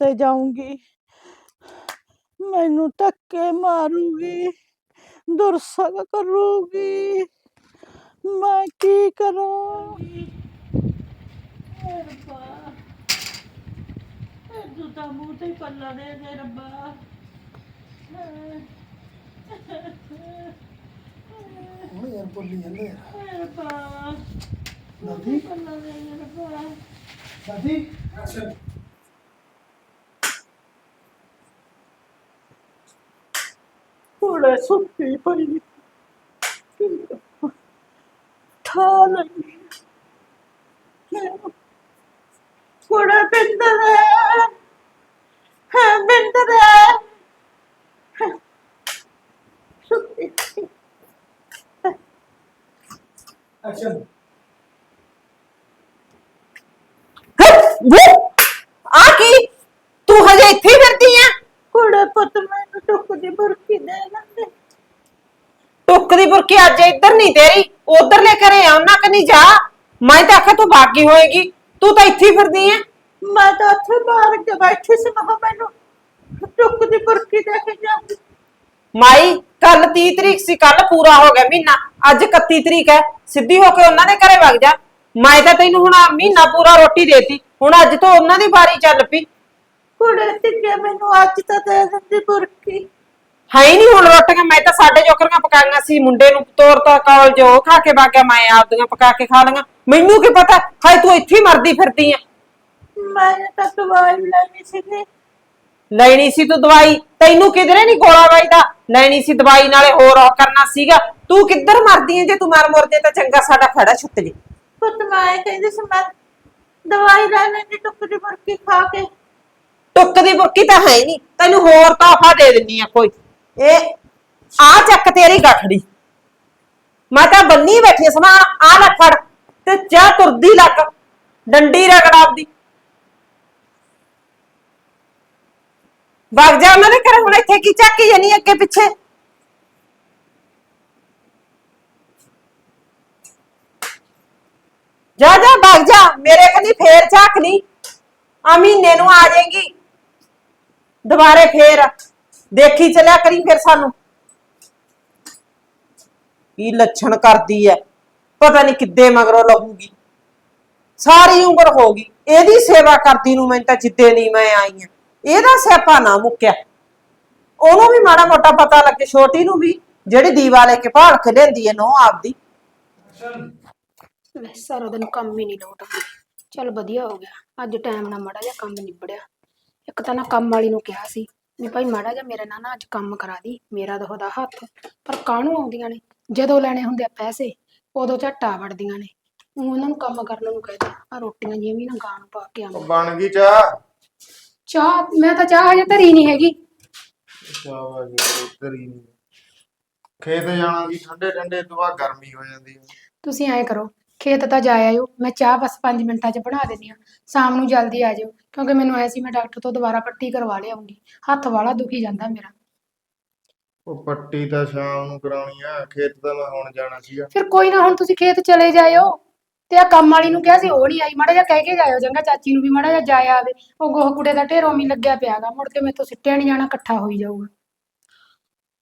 ਤੇ ਜਾਊਂਗੀ ਮੈਨੂੰ ਧੱਕੇ ਮਾਰੂਗੀ ਦੁਰਸਾ ਕਰੂਗੀ ਮੈਂ ਕੀ ਕਰਾਂ ਰੱਬਾ ਤੂੰ ਤਾਂ ਮੂੰਹ ਤੇ ਹੀ ਪੱਲਾ ਦੇ ਦੇ ਰੱਬਾ ਹੁਣ ਯਾਰ ਬੋਲੀ ਜਾਂਦੇ ਆ ਹਾਏ ਰੱਬਾ ਦਾਦੀ ਪੱਲਾ ਦੇ ਦੇ ਰੱਬਾ ਦਾਦੀ ਥੋੜਾ ਸੁੱਤੀ ਪਈ ਠਾ ਲਈ ਥੋੜਾ ਬਿੰਦਰ ਹੈ ਬਿੰਦਰ ਹੈ ਸੁੱਤੀ ਐਕਸ਼ਨ ਆ ਕੀ ਤੂੰ ਹਜੇ ਇੱਥੇ ਹੀ ਫਿਰਦੀ ਆ ਕੁੜੇ ਪੁੱਤ ਮੈਨੂੰ ਟੁੱਕ ਦੀ ਬੁਰਕੀ ਦੇ ਲੈਂਦੇ ਬੁਰਕੀ ਅੱਜ ਇੱਧਰ ਨਹੀਂ ਤੇਰੀ ਉਧਰ ਲੈ ਕਰੇ ਆ ਉਹਨਾਂ ਕਨੀ ਜਾ। ਮੈਂ ਤਾਂ ਆਖਿਆ ਤੂੰ ਬਾਗੀ ਹੋਏਗੀ ਤੂੰ ਤਾਂ ਇੱਥੇ ਹੀ ਫਿਰਦੀ ਆ ਮੈਂ ਤਾਂ ਉੱਥੇ ਬਾਹਰ ਕੇ ਬੈਠੀ ਸੀ ਮੈਂ ਕਿਹਾ ਮੈਨੂੰ ਟੁੱਕ ਦੀ ਬੁਰਕੀ ਦੇ ਕੇ ਜਾਊਂਗੀ ਮਾਈ ਕੱਲ 30 ਤਰੀਕ ਸੀ ਕੱਲ ਪੂਰਾ ਹੋ ਗਿਆ ਮਹੀਨਾ। ਅੱਜ 31 ਤਰੀਕ ਹੈ ਸਿੱਧੀ ਹੋ ਕੇ ਉਹਨਾਂ ਦੇ ਘਰੇ ਵਗ ਜਾ। ਮੈਂ ਤਾਂ ਤੈਨੂੰ ਹੁਣ ਮਹੀਨਾ ਪੂਰਾ ਰੋਟੀ ਦੇਤੀ ਹੁਣ ਅੱਜ ਤੋਂ ਉਹਨਾਂ ਦੀ ਵਾਰੀ ਚੱਲ ਪਈ। ਕੁੜੇ ਟਿੱਕੇ ਮੈਨੂੰ ਅੱਜ ਤਾਂ ਦੇ ਦਿੰਦੀ ਬੁਰਕੀ। ਹੈ ਹੀ ਨਹੀਂ ਹੁਣ ਰੋਟੀਆਂ ਮੈਂ ਤਾਂ ਸਾਡੇ ਜੋਕਰੀਆਂ ਪਕਾਈਆਂ ਸੀ ਮੁੰਡੇ ਨੂੰ ਤੋਰਤਾ ਕਾਲਜ ਉਹ ਖਾ ਕੇ ਬਾਕਿਆ ਮੈਂ ਆਪਦੀਆਂ ਪਕਾ ਕੇ ਖਾ ਲਈਆਂ। ਮੈਨੂੰ ਕੀ ਪਤਾ ਹਾਏ ਤੂੰ ਇੱਥੇ ਹੀ ਮਰਦੀ ਫਿਰਦੀ ਆ। ਮੈਂ ਤਾਂ ਦਵਾਈ ਲੈਣੀ ਸੀਗੀ। ਲੈਣੀ ਸੀ ਤੂੰ ਦਵਾਈ ਤੈਨੂੰ ਕਿਧਰੇ ਨਹੀਂ ਗੋਲਾ ਵੱਜਦਾ? ਲੈਣੀ ਸੀ ਦਵਾਈ ਨਾਲੇ ਹੋਰ ਉਹ ਕਰਨਾ ਸੀਗਾ। ਤੂੰ ਕਿੱਧਰ ਮਰਦੀ ਐ ਜੇ ਤੂੰ ਮਰ ਮੁਰ ਜੇ ਤਾਂ ਚੰਗਾ ਸਾਡਾ ਖੜਾ ਛੁੱਟ ਜੇ। ਪੁੱਤ ਮੈਂ ਕਹਿੰਦੀ ਸੀ ਮੈਂ ਦਵਾਈ ਲੈ ਲੈਂਦੀ ਟੁੱਕ ਦੀ ਬੁਰਕੀ ਖਾ ਕੇ। ਟੁੱਕ ਦੀ ਬੁਰਕੀ ਤਾਂ ਹੈ ਨਹੀਂ ਤੈਨੂੰ ਹੋਰ ਤੋਹਫਾ ਦੇ ਦਿੰਨੀ ਆ ਕੋਈ। ਇਹ ਆ ਚੱਕ ਤੇਰੀ ਗੱਠੜੀ ਮੈਂ ਤਾਂ ਬੰਨੀ ਬੈਠੀ ਸਮਾਂ ਆ ਲੈ ਫੜ ਤੇ ਚਾਹ ਤੁਰਦੀ ਲੱਗ ਡੰਡੀ ਰਗੜ ਆਪਦੀ ਵਗ ਜਾ ਉਹਨਾਂ ਦੇ ਘਰ ਹੁਣ ਇੱਥੇ ਕੀ ਚੱਕੀ ਜਾਨੀ ਅੱਗੇ ਪਿੱਛੇ ਜਾ ਜਾ ਵਗ ਜਾ ਮੇਰੇ ਕਨੀ ਫੇਰ ਝਾਕ ਲਈ ਆ ਮਹੀਨੇ ਨੂੰ ਆ ਜਾਏਗੀ ਦੁਬਾਰੇ ਫੇਰ ਦੇਖੀ ਚਲਿਆ ਕਰੀ ਫਿਰ ਸਾਨੂੰ। ਕੀ ਲੱਛਣ ਕਰਦੀ ਐ? ਪਤਾ ਨਹੀਂ ਕਿੱਦੇ ਮਗਰੋਂ ਲਹੂਗੀ। ਸਾਰੀ ਉਮਰ ਹੋ ਗਈ। ਇਹਦੀ ਸੇਵਾ ਕਰਦੀ ਨੂੰ ਮੈਂ ਤਾਂ ਜਿੱਦੇ ਨਹੀਂ ਮੈਂ ਆਈ ਆ। ਇਹਦਾ ਸਿਆਪਾ ਨਾ ਮੁੱਕਿਆ। ਉਹਨੂੰ ਵੀ ਮਾੜਾ ਮੋਟਾ ਪਤਾ ਲੱਗੇ, ਛੋਟੀ ਨੂੰ ਵੀ, ਜਿਹੜੀ ਦੀਵਾ ਲੈ ਕੇ ਭਾਲ ਕੇ ਲੈਂਦੀ ਐ ਨੋ ਆਪਦੀ। ਲੈ ਸਾਰਾ ਦਿਨ ਕੰਮ ਹੀ ਨਹੀਂ ਲੋਟ ਚੱਲ ਵਧੀਆ ਹੋ ਗਿਆ। ਅੱਜ ਟਾਈਮ ਨਾਲ ਮਾੜਾ ਜਿਹਾ ਕੰਮ ਨਿਬੜਿਆ। ਇੱਕ ਤਾਂ ਨਾ ਕੰਮ ਵਾਲੀ ਨੂੰ ਕਿਹਾ ਸੀ ਵੀ ਭਾਈ ਮਾੜਾ ਜਿਹਾ ਮੇਰੇ ਨਾਲ ਨਾ ਅੱਜ ਕੰਮ ਕਰਾ ਦੀ ਮੇਰਾ ਤਾਂ ਉਹਦਾ ਹੱਥ ਪਰ ਕਾਹਨੂੰ ਆਉਂਦੀਆਂ ਨੇ? ਜਦੋਂ ਲੈਣੇ ਹੁੰਦੇ ਆ ਪੈਸੇ ਉਦੋਂ ਝੱਟਾ ਵੜਦੀਆਂ ਨੇ। ਊਂ ਉਹਨਾਂ ਨੂੰ ਕੰਮ ਕਰਨ ਨੂੰ ਕਹਿੰਦੇ ਆ ਰੋਟੀਆਂ ਜਿਵੇਂ ਵੀ ਨਾ ਗਾਂ ਨੂੰ ਪਾ ਕੇ ਆਵਾਂ। ਬਣ ਗਈ ਚਾਹ? ਚਾਹ ਮੈਂ ਤਾਂ ਚਾਹ ਹਜੇ ਧਰੀ ਨਹੀਂ ਹੈਗੀ। ਚਾਹ ਖੇਤ ਜਾਣਾ ਦੀ ਠੰਡੇ ਠੰਡੇ ਤੋਂ ਬਾਅਦ ਗਰਮੀ ਹੋ ਜਾਂਦੀ ਹੈ। ਤੁਸੀਂ ਐਂ ਕਰੋ ਖੇਤ ਤਾਂ ਜਾ ਆਇਓ ਮੈਂ ਚਾਹ ਬਸ 5 ਮਿੰਟਾਂ 'ਚ ਬਣਾ ਦਿੰਦੀ ਆ ਸ਼ਾਮ ਨੂੰ ਜਲਦੀ ਆ ਜਾਇਓ ਕਿਉਂਕਿ ਮੈਨੂੰ ਐ ਸੀ ਮੈਂ ਡਾਕਟਰ ਤੋਂ ਦੁਬਾਰਾ ਪੱਟੀ ਕਰਵਾ ਲਿਆਉਂਗੀ। ਹੱਥ ਵਾਲਾ ਦੁਖੀ ਜਾਂਦਾ ਮੇਰਾ। ਉਹ ਪੱਟੀ ਤਾਂ ਸ਼ਾਮ ਨੂੰ ਕਰਾਉਣੀ ਆ ਖੇਤ ਤਾਂ ਮੈਂ ਹੁਣ ਜਾਣਾ ਸੀਗਾ। ਫਿਰ ਕੋਈ ਨਾ ਹੁਣ ਤੁਸੀਂ ਖੇਤ ਚਲੇ ਜਾਇਓ। ਤੇ ਆ ਕੰਮ ਵਾਲੀ ਨੂੰ ਕਿਹਾ ਸੀ ਉਹ ਨਹੀਂ ਆਈ। ਮਾੜਾ ਜਿਹਾ ਕਹਿ ਕੇ ਜਾਇਓ ਚੰਗਾ ਚਾਚੀ ਨੂੰ ਵੀ ਮਾੜਾ ਜਿਹਾ ਜਾਇਆ ਆਵੇ। ਉਹ ਗੋਹ ਕੁੜੇ ਦਾ ਢੇਰ ਹੀ ਲੱਗਿਆ ਪਿਆਗਾ ਮੁੜ ਕੇ ਮੈਥੋਂ ਸਿੱਟਿਆ ਨਹੀਂ ਜਾਣਾ ਇਕੱਠਾ ਹੋਈ ਜਾਊਗਾ।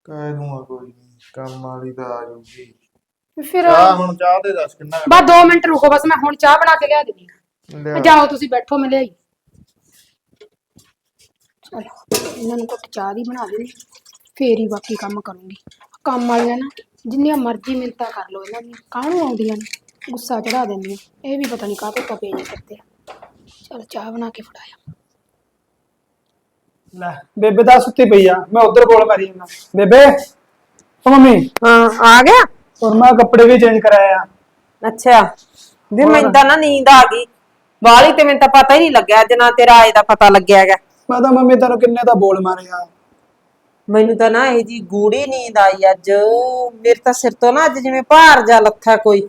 ਕਹਿ ਦੂੰਗਾ ਕੋਈ ਨਹੀਂ ਕੰਮ ਵਾਲੀ ਤਾਂ ਆ ਜੂਗੀ ਫਿਰ ਚਾਹ ਹੁਣ ਚਾਹ ਦੇ ਦੱਸ ਕਿੰਨਾ ਬਸ 2 ਮਿੰਟ ਰੁਕੋ ਬਸ ਮੈਂ ਹੁਣ ਚਾਹ ਬਣਾ ਕੇ ਲਿਆ ਦਿੰਦੀ ਹਾਂ। ਜਾਓ ਤੁਸੀਂ ਬੈਠੋ ਮੈਂ ਲਿਆਈ। ਚਲੋ ਇਹਨਾਂ ਨੂੰ ਕੁੱਟ ਚਾਹ ਦੀ ਬਣਾ ਦੇਣੀ ਫੇਰ ਹੀ ਬਾਕੀ ਕੰਮ ਕਰੂੰਗੀ। ਕੰਮ ਵਾਲੀਆਂ ਨਾ ਜਿੰਨੀਆਂ ਮਰਜ਼ੀ ਮਿੰਤਾ ਕਰ ਲਓ ਇਹਨਾਂ ਦੀਆਂ। ਕਾਹਨੂੰ ਆਉਂਦੀਆਂ ਨੇ? ਗੁੱਸਾ ਚੜਾ ਦਿੰਦੀਆਂ। ਇਹ ਵੀ ਪਤਾ ਨਹੀਂ ਕਾਹਤੇ ਕਪੇ ਜੇ ਕਰਦੇ ਆ। ਚਲ ਚਾਹ ਬਣਾ ਕੇ ਫੜਾਇਆ ਲੈ ਬੇਬੇ ਤਾਂ ਸੁੱਤੀ ਪਈ ਆ। ਮੈਂ ਉਧਰ ਬੋਲ ਮਾਰੀ ਜਾਂਦਾ। ਬੇਬੇ ਮੰਮੀ। ਹਾਂ ਆ ਗਿਆ? ਮੈਂ ਕੱਪੜੇ ਵੀ ਚੇਂਜ ਕਰਾਇਆ ਆ। ਅੱਛਾ। ਵੀ ਮੈਨੂੰ ਤਾਂ ਨਾ ਨੀਂਦ ਆ ਗਈ। ਵਾਲੀ ਤੇ ਮੈਨੂੰ ਤਾਂ ਪਤਾ ਹੀ ਨਹੀਂ ਲੱਗਿਆ ਅੱਜ ਨਾ ਤੇਰਾ ਆਏ ਦਾ ਪਤਾ ਲੱਗਿਆ ਹੈਗਾ। ਮੈਂ ਤਾਂ ਮੰਮੀ ਤੈਨੂੰ ਕਿੰਨੇ ਦਾ ਬੋਲ ਮਾਰਿਆ। ਮੈਨੂੰ ਤਾਂ ਨਾ ਇਹ ਜੀ ਗੂੜੀ ਨੀਂਦ ਆਈ ਅੱਜ। ਮੇਰੇ ਤਾਂ ਸਿਰ ਤੋਂ ਨਾ ਅੱਜ ਜਿਵੇਂ ਭਾਰ ਜਾ ਲੱਥਾ ਕੋਈ।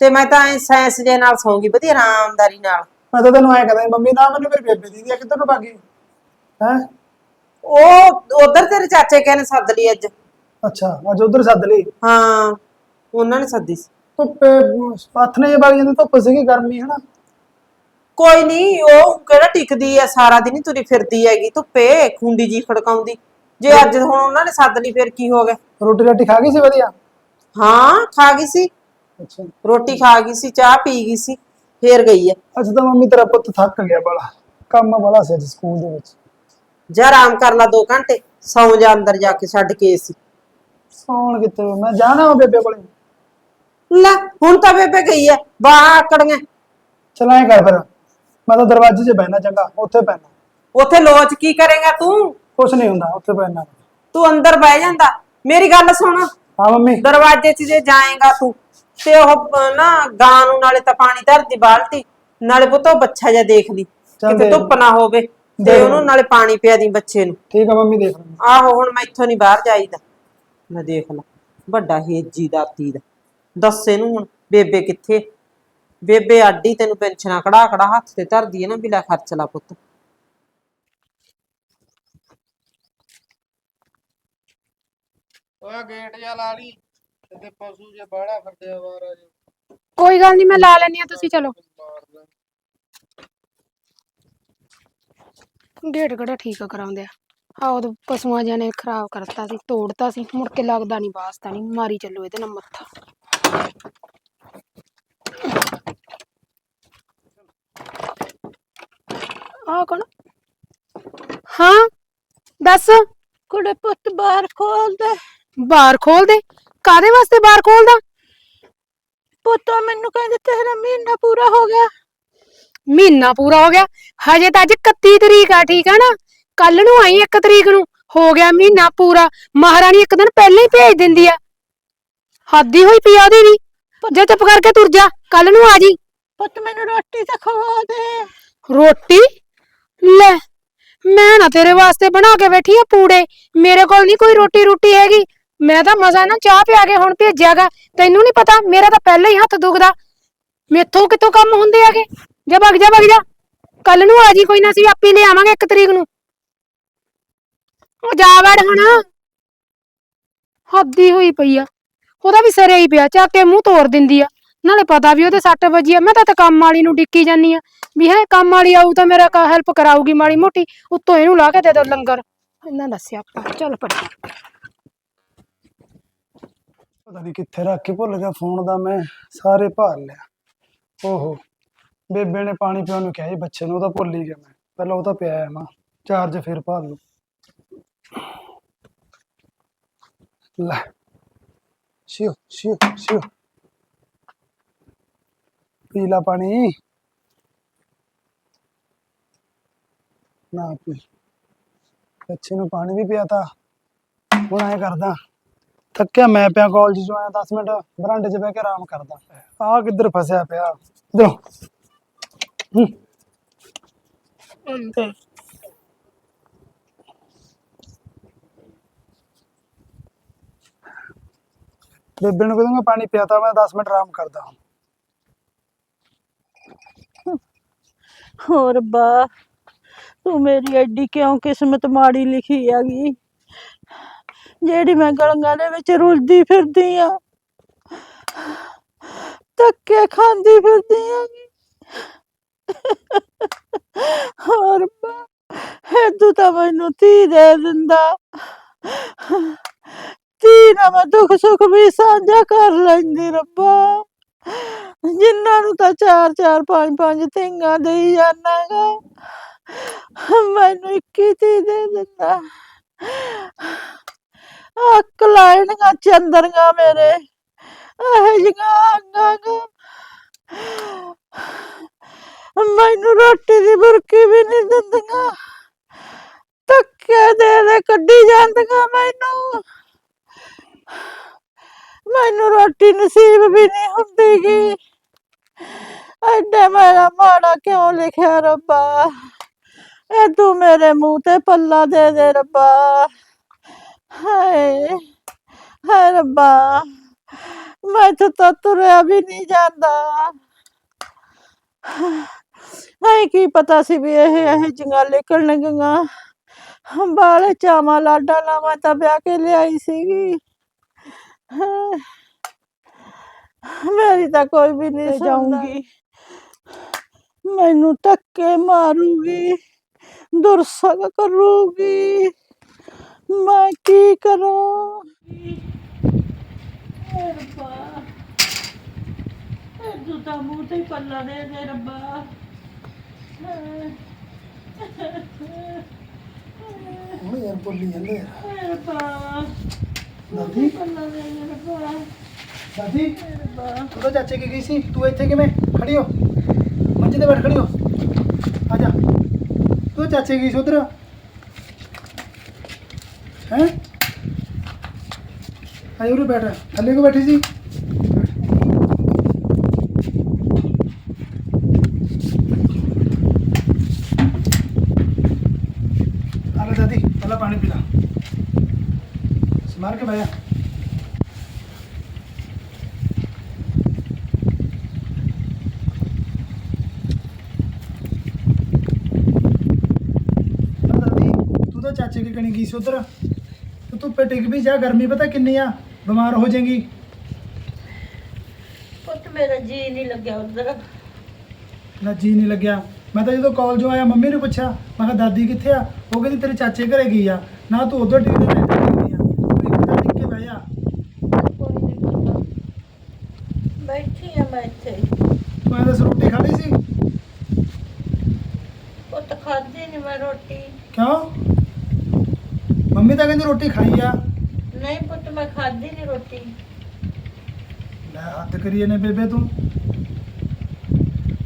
ਤੇ ਮੈਂ ਤਾਂ ਐ ਸੈਂਸ ਜੇ ਨਾਲ ਸੌਂਗੀ ਵਧੀਆ ਆਰਾਮਦਾਰੀ ਨਾਲ। ਮੈਂ ਤਾਂ ਤੈਨੂੰ ਐ ਕਹਿੰਦਾ ਮੰਮੀ ਨਾ ਮੈਨੂੰ ਮੇਰੀ ਬੇਬੇ ਦੀ ਦੀ ਕਿੱਧਰ ਨੂੰ ਭਾਗੀ ਹੈ? ਉਹ ਉਧਰ ਤੇਰੇ ਚਾਚੇ ਕਹਿੰਦੇ ਸੱਦ ਲਈ ਅੱਜ। ਅੱਛਾ ਅੱਜ ਉਧਰ ਸੱਦ ਲਈ? ਹਾਂ। ਉਹਨਾਂ ਨੇ ਸੱਦੀ ਸੀ। ਧੁੱਪੇ ਹੱਥ ਨੇ ਜਾਂਦੀ ਧੁੱਪ ਸੀਗੀ ਗਰਮੀ ਹਨਾ? ਕੋਈ ਨਹੀਂ ਉਹ ਕਿਹੜਾ ਟਿਕਦੀ ਐ ਸਾਰਾ ਦਿਨ ਹੀ ਤੁਰੀ ਫਿਰਦੀ ਹੈਗੀ ਧੁੱਪੇ ਖੁੰਡੀ ਜੀ ਖੜਕਾਉਂਦੀ। ਜੇ ਅੱਜ ਹੁਣ ਉਹਨਾਂ ਨੇ ਸੱਦ ਲਈ ਫਿਰ ਕੀ ਹੋ ਗਿਆ? ਰੋਟੀ ਰਾਟੀ ਖਾ ਗਈ ਸੀ ਵਧੀਆ? ਹਾਂ ਖਾ ਗਈ ਸੀ। ਅੱਛਾ। ਰੋਟੀ ਖਾ ਗਈ ਸੀ ਚਾਹ ਪੀ ਗਈ ਸੀ ਫੇਰ ਗਈ ਐ ਅੱਜ ਤਾਂ ਮੰਮੀ ਤੇਰਾ ਪੁੱਤ ਥੱਕ ਗਿਆ ਬੜਾ। ਕੰਮ ਬੜਾ ਸੀ ਅੱਜ ਸਕੂਲ ਦੇ ਵਿੱਚ। ਜਾ ਆਰਾਮ ਕਰ ਲਾ 2 ਘੰਟੇ ਸੌਂ ਜਾ ਅੰਦਰ ਜਾ ਕੇ ਛੱਡ ਕੇ ਸੀ ਸੌਣ ਕਿਤੇ ਮੈਂ ਜਾਣਾ ਵਾ ਬੇਬੇ ਕੋਲੇ। ਲੈ ਹੁਣ ਤਾਂ ਬੇਬੇ ਗਈ ਐ ਬਾਹਰ ਆਕੜੀਆਂ। ਚਲਾਏ ਕਰ ਫਿਰ ਮੈਂ ਤਾਂ ਦਰਵਾਜ਼ੇ 'ਚ ਬਹਿਣਾ ਚੰਗਾ ਉੱਥੇ ਪੈਣਾ। ਉੱਥੇ ਲੋਚ ਕੀ ਕਰੇਗਾ ਤੂੰ? ਕੁਛ ਨਹੀਂ ਹੁੰਦਾ ਉੱਥੇ ਪੈਣਾ ਤੂੰ ਅੰਦਰ ਬਹਿ ਜਾਂਦਾ। ਮੇਰੀ ਗੱਲ ਸੁਣ। ਹਾਂ ਮੰਮੀ। ਦਰਵਾਜ਼ੇ 'ਚ ਜੇ ਜਾਏਗਾ ਤੂੰ ਤੇ ਉਹ ਅਹ, ਨਾ ਗਾਂ ਨੂੰ ਨਾਲੇ ਤਾਂ ਪਾਣੀ ਧਰਦੀ ਬਾਲਟੀ ਨਾਲੇ ਪੁੱਤ ਬੱਚਾ ਜਿਹਾ ਦੇਖ ਲਈ। ਚੱਲ ਕਿਤੇ ਦੇਖ ਧੁੱਪ ਨਾ ਹੋਵੇ ਤੇ ਦੇਖ ਉਹਨੂੰ ਨਾਲੇ ਪਾਣੀ ਪਿਆ ਦੀ ਬੱਚੇ ਨੂੰ। ਠੀਕ ਆ ਮੰਮੀ ਦੇਖ ਲਈ। ਆਹੋ ਹੁਣ ਮੈਂ ਇੱਥੋਂ ਨਹੀਂ ਬਾਹਰ ਜਾਈਦਾ। ਮੈਂ ਦੇਖ ਲਾ ਵੱਡਾ ਹੇਜੀ ਦਾਤੀ ਦਾ। ਦੱਸ ਇਹਨੂੰ ਹੁਣ ਬੇਬੇ ਕਿੱਥੇ? ਬੇਬੇ ਆਡੀ ਤੈਨੂੰ ਪੈਨਸ਼ਨਾਂ ਕੜਾ ਕੜਾ ਹੱਥ ਤੇ ਧਰਦੀ ਹੈ ਨਾ ਬਿਲਾ ਖਰਚ ਲਾ ਪੁੱਤ। ਓਏ ਗੇਟ ਜਾ ਲਾ ਲਈ ਤੇ ਪਸ਼ੂ ਜੇ ਬਾੜਾ ਫਿਰਦੇ ਆ ਬਾਹਰ ਆ ਜਾ ਕੋਈ ਗੱਲ ਨਹੀਂ ਮੈਂ ਲਾ ਲੈਣੀ ਆ ਤੁਸੀਂ ਚਲੋ। ਮਾਰ ਲੈ ਗੇਟ ਕਿਹੜਾ ਠੀਕ ਕਰਾਉਂਦੇ ਆ? ਆ ਉਹ ਪਸ਼ੂਆਂ ਜਿਹਾ ਨੇ ਖਰਾਬ ਕਰਤਾ ਸੀ ਤੋੜਤਾ ਸੀ ਮੁੜ ਕੇ ਲੱਗਦਾ ਨਹੀਂ ਵਾਸਤਾ ਨਹੀਂ ਮਾਰੀ ਚੱਲੋ ਇਹਦੇ ਨਾਲ ਮੱਥਾ। ਆ ਕੌਣ? ਹਾਂ ਦੱਸ। ਕੁੜੇ ਪੁੱਤ ਬਾਹਰ ਖੋਲ ਦੇ। ਖੋਲ ਦੇ? ਕਾਦੇ ਵਾਸਤੇ ਬਾਰ ਖੋਲਦਾ ਪੁੱਤੋ ਮੈਨੂੰ ਕਹਿੰਦੇ ਤੇਰਾ ਮਹੀਨਾ ਪੂਰਾ ਹੋ ਗਿਆ। ਮਹੀਨਾ ਪੂਰਾ ਹੋ ਗਿਆ? ਹਜੇ ਤਾਂ ਅੱਜ 31 ਤਰੀਕ ਆ ਠੀਕ ਆ ਨਾ? ਕੱਲ ਨੂੰ ਆਈ 1 ਤਰੀਕ ਨੂੰ। ਹੋ ਗਿਆ ਮਹੀਨਾ ਪੂਰਾ। ਮਹਾਰਾਣੀ ਇੱਕ ਦਿਨ ਪਹਿਲਾਂ ਹੀ ਭੇਜ ਦਿੰਦੀ ਆ। ਹੱਦੀ ਹੋਈ ਪਈ ਆ ਉਹਦੀ ਵੀ। ਜੇ ਚੁੱਪ ਕਰਕੇ ਤੁਰ ਜਾ ਕੱਲ ਨੂੰ ਆ ਜੀ। ਪੁੱਤ ਮੈਨੂੰ ਰੋਟੀ ਤਾਂ ਖਵਾ ਦੇ। ਰੋਟੀ? ਲੈ ਮੈਂ ਨਾ ਤੇਰੇ ਵਾਸਤੇ ਬਣਾ ਕੇ ਬੈਠੀ ਆ ਪੂੜੇ। ਮੇਰੇ ਕੋਲ ਨਹੀਂ ਕੋਈ ਰੋਟੀ ਰੋਟੀ ਹੈਗੀ। ਮੈਂ ਤਾਂ ਮਜ਼ਾ ਨਾ ਚਾਹ ਪਿਆ ਕੇ ਹੁਣ ਭੇਜਿਆਗਾ ਤੈਨੂੰ ਨਹੀਂ ਪਤਾ ਮੇਰਾ ਤਾਂ ਪਹਿਲਾਂ ਹੀ ਹੱਥ ਦੁਖਦਾ। ਮੇਥੋਂ ਕਿਤੋਂ ਕੰਮ ਹੁੰਦੇ ਹੈਗੇ? ਜਾ ਭੱਗ ਜਾ ਭੱਗ ਜਾ। ਕੱਲ ਨੂੰ ਆ ਜੀ ਕੋਈ ਨਾ ਅਸੀਂ ਆਪੇ ਲੈ ਆਵਾਂਗੇ ਇੱਕ ਤਰੀਕ ਨੂੰ। ਉਹ ਜਾ ਵੜ ਹੁਣ। ਹੱਦੀ ਹੋਈ ਪਈ ਆ। ਉਹਦਾ ਵੀ ਸਿਰੇ ਹੀ ਪਿਆ, ਚੱਕ ਕੇ ਮੂੰਹ ਤੋੜ ਦਿੰਦੀ ਆ। ਨਾਲੇ ਪਤਾ ਵੀ ਉਹਦੇ ਸੱਟ ਵੱਜੀ ਆ, ਮੈਂ ਤਾਂ ਤਾਂ ਕੰਮ ਵਾਲੀ ਨੂੰ ਡਿੱਕੀ ਜਾਨੀ ਆ। ਵੀ ਹੈ, ਕੰਮ ਵਾਲੀ ਆਊ ਤਾਂ ਮੇਰਾ ਹੈਲਪ ਕਰਾਊਗੀ ਮਾੜੀ ਮੋਟੀ, ਉੱਤੋਂ ਇਹਨੂੰ ਲਾ ਕੇ ਦੇ ਦੋ ਲੰਗਰ। ਇਹਨਾਂ ਦਾ ਸਿਆਪਾ ਚੱਲ ਪੜੀ ਪਤਾ ਨਹੀਂ ਕਿੱਥੇ ਰੱਖ ਕੇ ਭੁੱਲ ਗਿਆ ਫੋਨ ਦਾ ਮੈਂ ਸਾਰੇ ਭਾਰ ਲਿਆ। ਓਹੋ, ਬੇਬੇ ਨੇ ਪਾਣੀ ਪਿਉਣ ਨੂੰ ਕਿਹਾ ਸੀ, ਬੱਚੇ ਨੂੰ ਉਹ ਤਾਂ ਭੁੱਲ ਹੀ ਗਿਆ ਮੈਂ। ਪਹਿਲਾਂ ਉਹ ਤਾਂ ਪਿਆ ਹੈ ਮਾਂ ਚਾਰਜ ਫਿਰ ਭਾਲ ਲੂ ਲੈ। ਸ਼ਿਓ ਸ਼ਿਓ ਸ਼ਿਓ। ਪੀਲਾ ਪਾਣੀ। ਨਾ ਪੀ। ਬੱਚੇ ਨੂੰ ਪਾਣੀ ਵੀ ਪਿਆਤਾ। ਹੁਣ ਐ ਕਰਦਾ। ਥੱਕਿਆ ਮੈਂ ਪਿਆ ਕਾਲਜ ਚੋਂ ਆਇਆ 10 ਮਿੰਟ ਬਰਾਂਡੇ 'ਚ ਬਹਿ ਕੇ ਆਰਾਮ ਕਰਦਾ। ਆ ਕਿੱਧਰ ਫਸਿਆ ਪਿਆ? ਇਧਰੋਂ। ਬੇਬੇ ਨੂੰ ਕਹੂੰਗਾ ਪਾਣੀ ਪਿਆਤਾ, ਮੈਂ 10 ਮਿੰਟ ਆਰਾਮ ਕਰਦਾ। ਹੋਰ ਬਾ, ਤੂੰ ਮੇਰੀ ਐਡੀ ਕਿਉਂ ਕਿਸਮਤ ਮਾੜੀ ਲਿਖੀ ਹੈਗੀ? ਜਿਹੜੀ ਮੈਂ ਗਲੰਗਾ ਦੇ ਵਿੱਚ ਰੁਲਦੀ ਫਿਰਦੀ ਆ, ਧੱਕੇ ਖਾਂਦੀ ਫਿਰਦੀ ਆ ਹੋਰ ਬਾ ਤੂੰ ਤਾਂ ਮੈਨੂੰ ਧੀ ਦੇ ਦਿੰਦਾ। ਧੀ ਨਾਲ ਮੈਂ ਦੁੱਖ ਸੁੱਖ ਵੀ ਸਾਂਝਾ ਕਰ ਲੈਂਦੀ ਰੱਬਾ। ਜਿਨ੍ਹਾਂ ਨੂੰ ਤਾਂ ਚਾਰ ਚਾਰ, ਪੰਜ ਪੰਜ ਧੀਆਂ ਦੇਈ ਜਾਣਾਗਾ, ਮੈਨੂੰ ਇੱਕੀ ਧੀ ਦੇ ਦਿੰਦਾ। ਅੱਕ ਲਾਇਣਗਾ ਚੰਦਰੀਆਂ ਮੇਰੇ, ਇਹ ਜਿਹੀਆਂ ਅੰਗਾਂ ਮੈਨੂੰ ਰੋਟੀ ਦੀ ਬੁਰਕੀ ਵੀ ਨਹੀਂ ਦਿੰਦੀਆਂ। ਧੱਕੇ ਦੇ ਦੇ ਕੱਢੀ ਜਾਂਦੀਆਂ ਮੈਨੂੰ। ਮੈਨੂੰ ਰੋਟੀ ਨਸੀਬ ਵੀ ਨਹੀਂ ਹੁੰਦੀਗੀ ਐਡਾ ਮੇਰਾ ਮਾੜਾ ਕਿਉਂ ਲਿਖਿਆ ਰੱਬਾ ਇਹ ਤੂੰ ਮੇਰੇ ਮੂੰਹ ਤੇ ਪੱਲਾ ਦੇ ਦੇ ਰੱਬਾ ਹਾਏ ਹਾਏ ਰੱਬਾ ਮੈਂ ਤਾਂ ਤੁਰਿਆ ਵੀ ਨਹੀਂ ਜਾਂਦਾ ਹਾਏ ਕੀ ਪਤਾ ਸੀ ਵੀ ਇਹ ਇਹ ਜਿੰਗਾ ਨਿਕਲਣਗੀਆਂ ਬਾਲੇ ਚਾਵਾਂ ਲਾਡਾ ਨਾਲ ਮੈਂ ਤਾਂ ਵਿਆਹ ਕੇ ਲਿਆਈ ਸੀਗੀ ਹਾਏ, ਮੇਰੀ ਤਾਂ ਕੋਈ ਵੀ ਨਹੀਂ ਜਾਊਂਗੀ। ਮੈਨੂੰ ਧੱਕੇ ਮਾਰੂਗੀ ਦੁਰਸਗ ਕਰੂਗੀ। ਮੈਂ ਕੀ ਕਰਾਂ ਏ ਰੱਬਾ ਇਹ ਜੁੱਤਾ ਮੂੰਹ ਤੇ ਹੀ ਪੱਲਾ ਦੇ ਦੇ ਰੱਬਾ। ਹੁਣ ਯਾਰ ਬੋਲੀ ਜਾਂਦੇ ਯਾਰ ਏ ਰੱਬਾ। ਦਾਦੀ ਦਾਦੀ ਏ ਚਾਚੇ ਕੀ ਗਈ ਸੀ ਤੂੰ ਇੱਥੇ ਕਿਵੇਂ ਖੜੀ ਹੋ ਮੰਜੇ ਤੇ ਬੈਠ ਖੜੀ ਹੋ ਆ ਜਾ ਤੂੰ ਚਾਚੇ ਗਈ ਸੀ ਉਧਰ ਹੈ ਆਈ ਉਰੇ ਬੈਠ ਥੱਲੇ ਕੋ ਬੈਠੀ ਸੀ ਆ ਦਾਦੀ ਪਹਿਲਾਂ ਪਾਣੀ ਪੀ ਲਾ ਸਮਾਰ ਕੇ ਬਹਿ ਤੂੰ ਤਾਂ ਚਾਚੇ ਕੇ ਕਣੀ ਗਈ ਸੀ ਉਧਰ। ਤੂੰ ਧੁੱਪੇ ਟਿਕ ਵੀ ਜਾ ਗਰਮੀ ਪਤਾ ਕਿੰਨੀ ਆ ਬਿਮਾਰ ਹੋ ਜਾਏਗੀ। ਪੁੱਤ ਮੇਰਾ ਜੀ ਨਹੀਂ ਲੱਗਿਆ ਉਧਰ। ਨਾ ਜੀ ਨਹੀਂ ਲੱਗਿਆ। ਮੈਂ ਤਾਂ ਜਦੋਂ ਕਾਲਜੋਂ ਆਇਆ ਮੰਮੀ ਨੂੰ ਪੁੱਛਿਆ ਮੈਂ ਕਿਹਾ ਦਾਦੀ ਕਿੱਥੇ ਆ? ਉਹ ਕਹਿੰਦੀ ਤੇਰੇ ਚਾਚੇ ਘਰੇ ਗਈ ਆ। ਨਾ ਤੂੰ ਉਧਰ ਟਿਕਦੀ ਨਾ ਇੱਧਰ ਟਿਕਦੀ ਆ ਤੂੰ ਇੱਕ ਤਾਂ ਟਿਕ ਕੇ ਬਹਿ ਜਾ ਕੋਈ ਨਹੀਂ ਪੁੱਤ ਬੈਠੀ ਆ ਮੈਂ ਇੱਥੇ ਤੂੰ ਐਂ ਦੱਸ ਰੋਟੀ ਖਾ ਲਈ ਸੀ ਪੁੱਤ ਖਾਦੀ ਨਹੀਂ ਮੈਂ ਰੋਟੀ ਕਿਉਂ ਕਹਿੰਦੀ ਰੋਟੀ ਖਾਈ ਆ? ਨਹੀਂ ਪੁੱਤ ਮੈਂ ਖਾਦੀ ਨਹੀਂ ਰੋਟੀ। ਲੈ ਹੱਦ ਕਰੀਏ ਨੇ ਬੇਬੇ ਤੂੰ।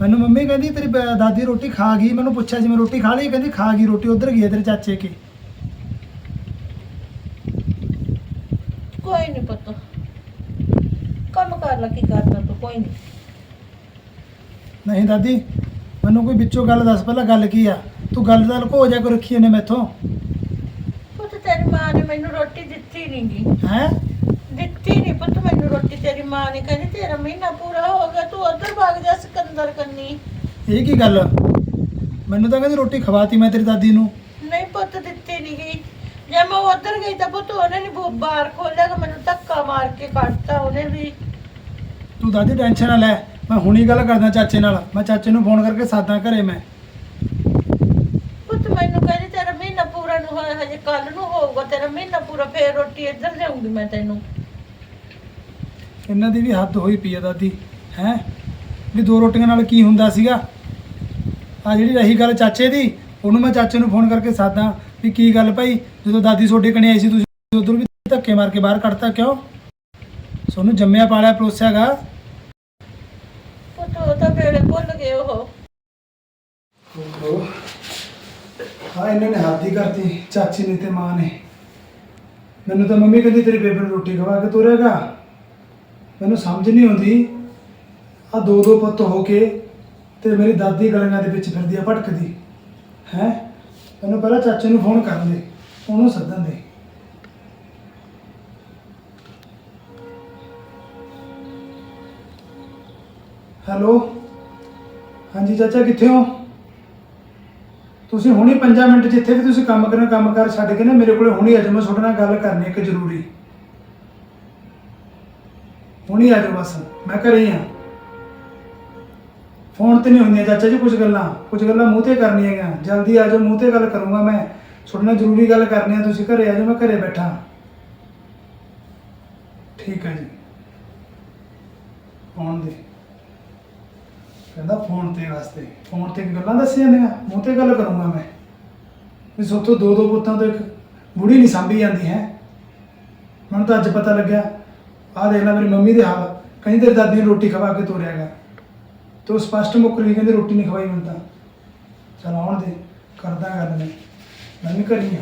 ਮੈਨੂੰ ਮੰਮੀ ਕਹਿੰਦੀ ਤੇਰੀ ਬ- ਦਾਦੀ ਰੋਟੀ ਖਾ ਗਈ। ਮੈਨੂੰ ਪੁੱਛਿਆ ਸੀ ਮੈਂ ਰੋਟੀ ਖਾ ਲਈ? ਕਹਿੰਦੀ ਖਾ ਗਈ ਰੋਟੀ ਉਧਰ ਗਈ ਹੈ ਤੇਰੇ ਚਾਚੇ ਕੇ। ਕੋਈ ਨਹੀਂ ਪੁੱਤ। ਕੰਮ ਕਰ ਲੈ ਕੀ ਕਰਨਾ ਤੂੰ ਕੋਈ ਨਹੀਂ ਨਹੀਂ ਦਾਦੀ ਮੈਨੂੰ ਕੋਈ ਵਿੱਚੋਂ ਗੱਲ ਦੱਸ ਪਹਿਲਾਂ ਗੱਲ ਕੀ ਆ? ਤੂੰ ਗੱਲ ਦਾ ਲੁਕੋ ਜਾ ਕੇ ਰੱਖੀ ਇਹਨੇ ਮੈਥੋਂ। ਮੈਨੂੰ ਰੋਟੀ ਦਿੱਤੀ ਨਹੀਂ ਗੀ। ਹੈ? ਦਿੱਤੀ ਨਹੀਂ ਪੁੱਤ ਮੈਨੂੰ ਰੋਟੀ ਤੇਰੀ ਮਾਂ ਨੇ ਕਹਿੰਦੀ ਤੇਰਾ ਮਹੀਨਾ ਪੂਰਾ ਹੋ ਗਿਆ ਤੂੰ ਉਧਰ ਭੱਗ ਜਾ ਸਿਕੰਦਰ ਕੰਨੀ। ਇਹ ਕੀ ਗੱਲ ਮੈਨੂੰ ਤਾਂ ਕਹਿੰਦੀ ਰੋਟੀ ਖਵਾਤੀ ਮੈਂ ਤੇਰੀ ਦਾਦੀ ਨੂੰ। ਨਹੀਂ ਪੁੱਤ ਦਿੱਤੀ ਨਹੀਂ ਗਈ ਜੇ ਮੈਂ ਉਧਰ ਗਈ ਤਾਂ ਪੁੱਤ ਉਹਨੇ ਨਹੀਂ ਬੋ- ਬਾਹਰ ਖੋਲਿਆ ਕਿ ਮੈਨੂੰ ਧੱਕਾ ਮਾਰ ਕੇ ਕੱਢਤਾ ਉਹਨੇ ਵੀ। ਤੂੰ ਦਾਦੀ ਟੈਨਸ਼ਨ ਨਾ ਲੈ ਮੈਂ ਹੁਣੀ ਗੱਲ ਕਰਦਾ ਚਾਚੇ ਨਾਲ। ਮੈਂ ਚਾਚੇ ਨੂੰ ਫੋਨ ਕਰਕੇ ਸਾਦਾ ਘਰੇ ਮੈਂ ਪੁੱਤ ਮੈਨੂੰ ਕਹਿੰਦੀ ਤੇਰਾ ਮਹੀਨਾ ਪੂਰਾ ਨੂੰ ਹੋਇਆ ਹਜੇ ਕੱਲ ਨੂੰ ਹੋਊਗਾ ਤੇਰਾ ਮਹੀਨਾ ਪੂਰਾ ਫੇਰ ਰੋਟੀ ਇੱਧਰ ਲਿਆਉਂਗੀ ਮੈਂ ਤੈਨੂੰ। ਇਹਨਾਂ ਦੀ ਵੀ ਹੱਦ ਹੋਈ ਪਈ ਆ ਦਾਦੀ ਹੈ? ਵੀ ਦੋ ਰੋਟੀਆਂ ਨਾਲ ਕੀ ਹੁੰਦਾ ਸੀਗਾ? ਆ ਜਿਹੜੀ ਰਹੀ ਗੱਲ ਚਾਚੇ ਦੀ ਉਹਨੂੰ ਮੈਂ ਚਾਚੇ ਨੂੰ ਫੋਨ ਕਰਕੇ ਸਾਦਾ ਵੀ ਕੀ ਗੱਲ ਭਾਈ ਜਦੋਂ ਦਾਦੀ ਤੁਹਾਡੇ ਕਣੇ ਆਈ ਸੀ ਤੁਸੀਂ ਉਧਰ ਵੀ ਧੱਕੇ ਮਾਰ ਕੇ ਬਾਹਰ ਕੱਢਤਾ ਕਿਉਂ? ਸੋਨੂੰ ਜੰਮਿਆ ਪਾਲਿਆ ਪਲੋਸਿਆਗਾ ਪੁੱਤ ਉਹ ਤਾਂ ਵੇਲੇ ਭੁੱਲ ਗਏ ਉਹ। ਹਾਂ ਇਹਨਾਂ ਨੇ ਹੱਦ ਹੀ ਕਰਤੀ ਚਾਚੀ ਨੇ ਤੇ ਮਾਂ ਨੇ। ਮੈਨੂੰ ਤਾਂ ਮੰਮੀ ਕਹਿੰਦੀ ਤੇਰੀ ਬੇਬੇ ਨੂੰ ਰੋਟੀ ਖਵਾ ਕੇ ਤੋਰੇਗਾ। ਮੈਨੂੰ ਸਮਝ ਨਹੀਂ ਆਉਂਦੀ। ਆ ਦੋ ਦੋ ਪੁੱਤ ਹੋ ਕੇ ਤੇ ਮੇਰੀ ਦਾਦੀ ਗਲੀਆਂ ਦੇ ਵਿੱਚ ਫਿਰਦੀ ਆ ਭਟਕਦੀ। ਹੈ? ਮੈਨੂੰ ਪਹਿਲਾਂ ਚਾਚੇ ਨੂੰ ਫੋਨ ਕਰਨ ਦੇ। ਉਹਨੂੰ ਸੱਦਣ ਦੇ। ਹੈਲੋ? ਹਾਂਜੀ ਚਾਚਾ, ਕਿੱਥੇ ਹੋ? ਤੁਸੀਂ ਹੁਣੀ 5 ਮਿੰਟ ਜਿੱਥੇ ਵੀ ਤੁਸੀਂ ਕੰਮ ਕਰਨਾ ਕੰਮ ਕਰ ਛੱਡ ਕੇ ਨਾ ਮੇਰੇ ਕੋਲੇ ਹੁਣੀ ਆ ਜਾਓ। ਮੈਂ ਤੁਹਾਡੇ ਨਾਲ ਗੱਲ ਕਰਨੀ ਇੱਕ ਜ਼ਰੂਰੀ। ਹੁਣੀ ਆ ਜਾਓ ਬਸ। ਮੈਂ ਘਰੇ ਹੀ ਆ। ਫੋਨ ਤੇ ਨਹੀਂ ਹੁੰਦੀਆਂ ਚਾਚਾ ਜੀ ਕੁਝ ਗੱਲਾਂ। ਕੁਝ ਗੱਲਾਂ ਮੂੰਹ ਤੇ ਕਰਨੀਆਂ ਹੈਗੀਆਂ। ਜਲਦੀ ਆ ਜਾਓ, ਮੂੰਹ ਤੇ ਗੱਲ ਕਰੂੰਗਾ ਮੈਂ। ਤੁਹਾਡੇ ਨਾਲ ਜ਼ਰੂਰੀ ਗੱਲ ਕਰਨੀ ਆ। ਤੁਸੀਂ ਘਰੇ ਆ ਜਾਓ, ਮੈਂ ਘਰੇ ਬੈਠਾ। ਠੀਕ ਹੈ ਜੀ। ਫੋਨ ਦੇ। ਕਹਿੰਦਾ ਫੋਨ ਤੇ ਵਾਸਤੇ। ਫੋਨ ਤੇ ਗੱਲਾਂ ਦੱਸੀਆਂ ਜਾਂਦੀਆਂ ਮੂੰਹ ਤੇ ਗੱਲ ਕਰੂੰਗਾ ਮੈਂ। ਵੀ ਸੋਥੋਂ ਦੋ ਦੋ ਪੁੱਤਾਂ ਤੋਂ ਇੱਕ ਬੁੜੀ ਨਹੀਂ ਸੰਭੀ ਜਾਂਦੀ, ਹੈ। ਮੈਨੂੰ ਤਾਂ ਅੱਜ ਪਤਾ ਲੱਗਿਆ, ਆਹ ਦੇਖ ਲੈ ਮੇਰੀ ਮੰਮੀ ਦੇ ਹਾਲ। ਕਹਿੰਦੀ ਤੇਰੀ ਦਾਦੀ ਨੂੰ ਰੋਟੀ ਖਵਾ ਕੇ ਤੋਰਿਆਗਾ ਤੇ ਉਹ ਸਪਸ਼ਟ ਮੁੱਕਰ ਗਈ ਕਹਿੰਦੀ ਰੋਟੀ ਨਹੀਂ ਖਵਾਈ ਮੈਨੂੰ ਤਾਂ। ਚਲ ਆਉਣ ਦੇ, ਕਰਦਾ ਗੱਲ ਮੈਂ। ਮੈਂ ਵੀ ਕਰੀ ਆ